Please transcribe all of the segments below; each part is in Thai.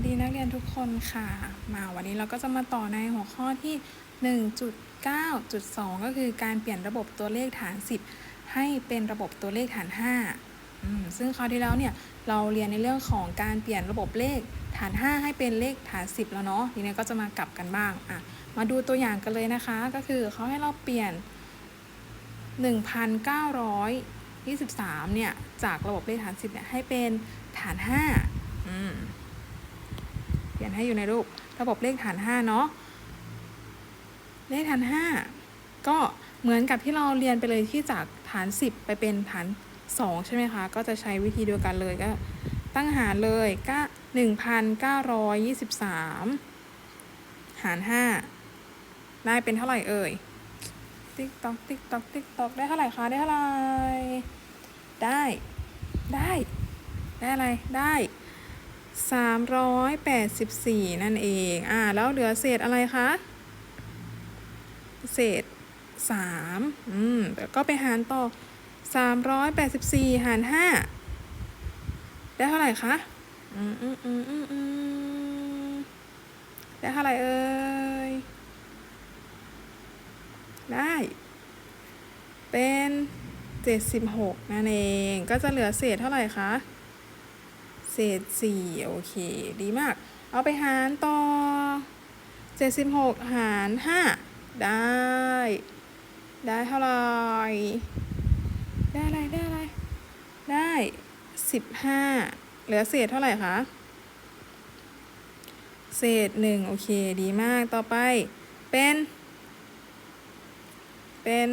วัสดีนักเรียนทุกคนค่ะ มาวันนี้เราก็จะมาต่อในหัวข้อที่ 1.9.2 ก็คือการเปลี่ยนระบบตัวเลขฐาน 10 ให้เป็นระบบตัวเลขฐาน5อืมซึ่งคราวที่แล้วเนี่ยเราเรียนในเรื่องของการเปลี่ยนระบบเลขฐาน 5 ให้เป็นเลขฐาน 10 แล้วเนาะทีนี้ก็จะมากลับกันบ้างอะมาดูตัวอย่างกันเลยนะคะ ก็คือเขาให้เราเปลี่ยน 1,923เนี่ยจากระบบเลขฐาน 10เนี่ยให้เป็นฐาน5อืม เรียนให้อยู่ในรูประบบเลขฐาน 5 เนาะเลขฐาน 5 ก็เหมือนกับที่เราเรียนไปเลยที่จากฐาน 10 ไปเป็นฐาน 2 ใช่ไหมคะ ก็จะใช้วิธีเดียวกันเลยก็ตั้งหารเลยก็1,923 หาร 5 ได้เป็นเท่าไหร่เอ่ย ติ๊กตอกติ๊กตอกติ๊กตอกได้เท่าไหร่คะ ได้เท่าไหร่ ได้ ได้ ได้อะไร ได้ 384 นั่นเอง อ่า แล้วเหลือเศษอะไรคะ เศษ 3 อืมแล้วก็ไปหารต่อ 384 หาร 5 ได้เท่าไหร่คะ อืมอืมอืมอืมอืมได้เท่าไหร่เอ่ย ได้ เป็น 76 นั่นเอง ก็จะเหลือเศษเท่าไหร่คะ เศษ4โอเค ดีมาก เอาไปหารต่อ76หาร5ได้ ได้เท่าไหร่ได้อะไรได้อะไรได้15เหลือเศษเท่าไหร่คะเศษ1โอเค ดีมากต่อไปเป็น เป็น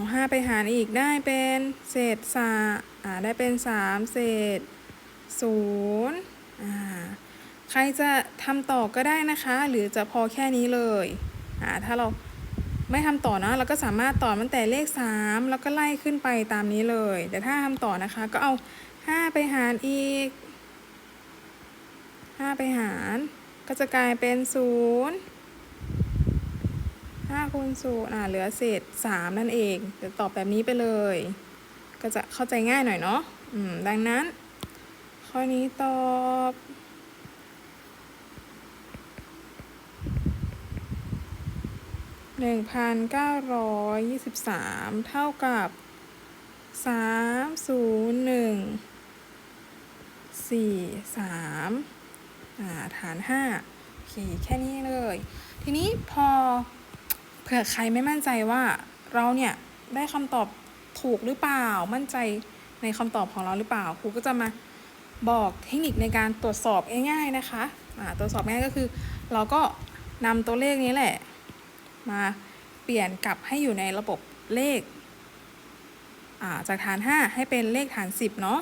เอาห้าไปหารอีกได้เป็นเศษสาอ่าได้เป็นสามเศษศูนย์อ่าใครจะทำต่อก็ได้นะคะ หรือจะพอแค่นี้เลยอ่าถ้าเราไม่ทำต่อนะเราก็สามารถต่อตั้งแต่เลข 3 แล้วก็ไล่ขึ้นไปตามนี้เลย แต่ถ้าทำต่อนะคะก็เอา 5 ไปหารอีก 5 ไปหาร ก็จะกลายเป็น 0 5คูณศูนย์อ่าเหลือเศษ 3 นั่นเองเดี๋ยวตอบแบบนี้ไปเลย ก็จะเข้าใจง่ายหน่อยเนาะอืมดังนั้น ข้อนี้ตอบหนึ่งพันเก้าร้อยยี่สิบสามเท่ากับสามศูนย์หนึ่งสี่สามฐานห้าโอเคแค่นี้เลย ทีนี้พอ ผื่อใครไม่มั่นใจว่าเราเนี่ยได้คำตอบถูกหรือเปล่า มั่นใจในคำตอบของเราหรือเปล่า ครูก็จะมาบอกเทคนิคในการตรวจสอบง่ายๆนะคะตรวจสอบง่ายก็คือ เราก็นำตัวเลขนี้แหละ มาเปลี่ยนกลับให้อยู่ในระบบเลขาจากฐาน 5 ให้เป็นเลขฐาน 10 เนาะ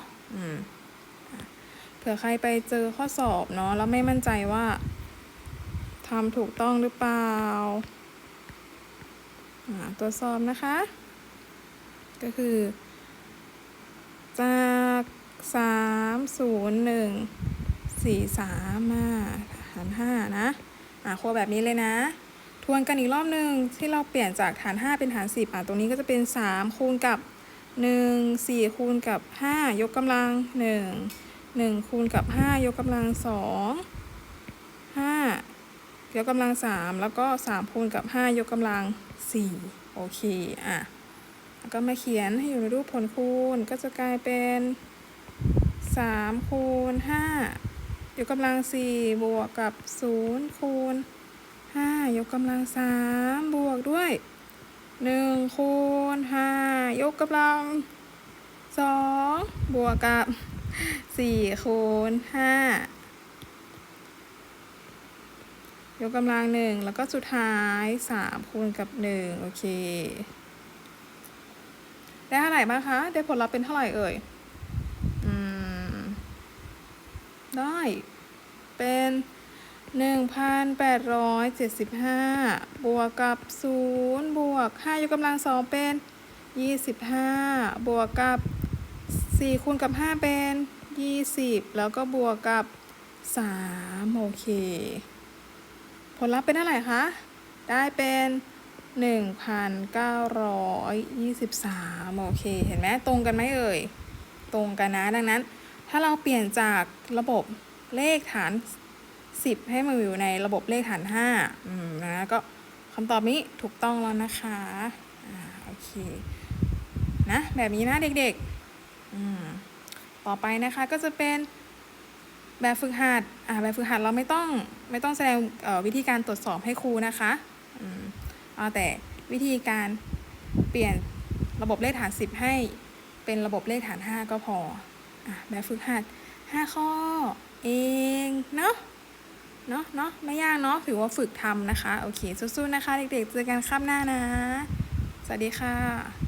เผื่อใครไปเจอข้อสอบเนาะแล้วไม่มั่นใจว่าทำถูกต้องหรือเปล่า ตรวจสอบนะคะ ก็คือ จากสามศูนย์หนึ่งสี่สามมาฐานห้านะ อ่าโคแบบนี้เลยนะ ทวนกันอีกรอบหนึ่งที่เราเปลี่ยนจากฐาน5เป็นฐาน10อะตรงนี้ก็จะเป็น3คูณกับ1 4คูณกับ5ยกกำลัง1 1คูณกับ5ยกกำลัง2 5 ยกกำลัง3แล้วก็3คูณกับ5ยกกำลัง4โอเคอะแล้วก็มาเขียนให้อยู่ในรูปผลคูณก็จะกลายเป็น3คูณ5ยกกำลัง4บวกกับ0คูณ5ยกกำลัง3บวกด้วย1คูณ5ยกกำลัง2บวกกับ4คูณ5 ยกกำลังหนึ่งแล้วก็สุดท้ายสามคูณกับหนึ่งโอเค ได้เท่าไหร่บ้างคะ ได้ผลลัพธ์เป็นเท่าไหร่เอ่ย อืม ได้ เป็นหนึ่งพันแปดร้อยเจ็ดสิบห้าบวกกับศูนย์บวกห้ายกกำลังสองเป็นยี่สิบห้าบวกกับสี่คูณกับห้าเป็นยี่สิบแล้วก็บวกกับสามโอเค ผลลัพธ์เป็นเท่าไหร่คะ ได้เป็น 1,923 โอเค เห็นไหมตรงกันไหมเอ่ย ตรงกันนะ ดังนั้น ถ้าเราเปลี่ยนจากระบบเลขฐาน 10 ให้มาอยู่ในระบบเลขฐาน5อืมนะก็คำตอบนี้ถูกต้องแล้วนะคะอ่าโอเค นะ แบบนี้นะเด็กๆ อืม ต่อไปนะคะก็จะเป็น แบบฝึกหัดอ่าแบบฝึกหัดเราไม่ต้องไม่ต้องแสดงวิธีการตรวจสอบให้ครูนะคะอืมเอาแต่วิธีการเปลี่ยนระบบเลขฐาน 10 ให้เป็นระบบเลขฐาน 5 ก็พออะแบบฝึกหัด 5 ข้อเองเนาะเนาะเนาะไม่ยากเนาะถือว่าฝึกทำนะคะ โอเคสู้ๆนะคะ เด็กๆ เจอกันคราบหน้านะ สวัสดีค่ะ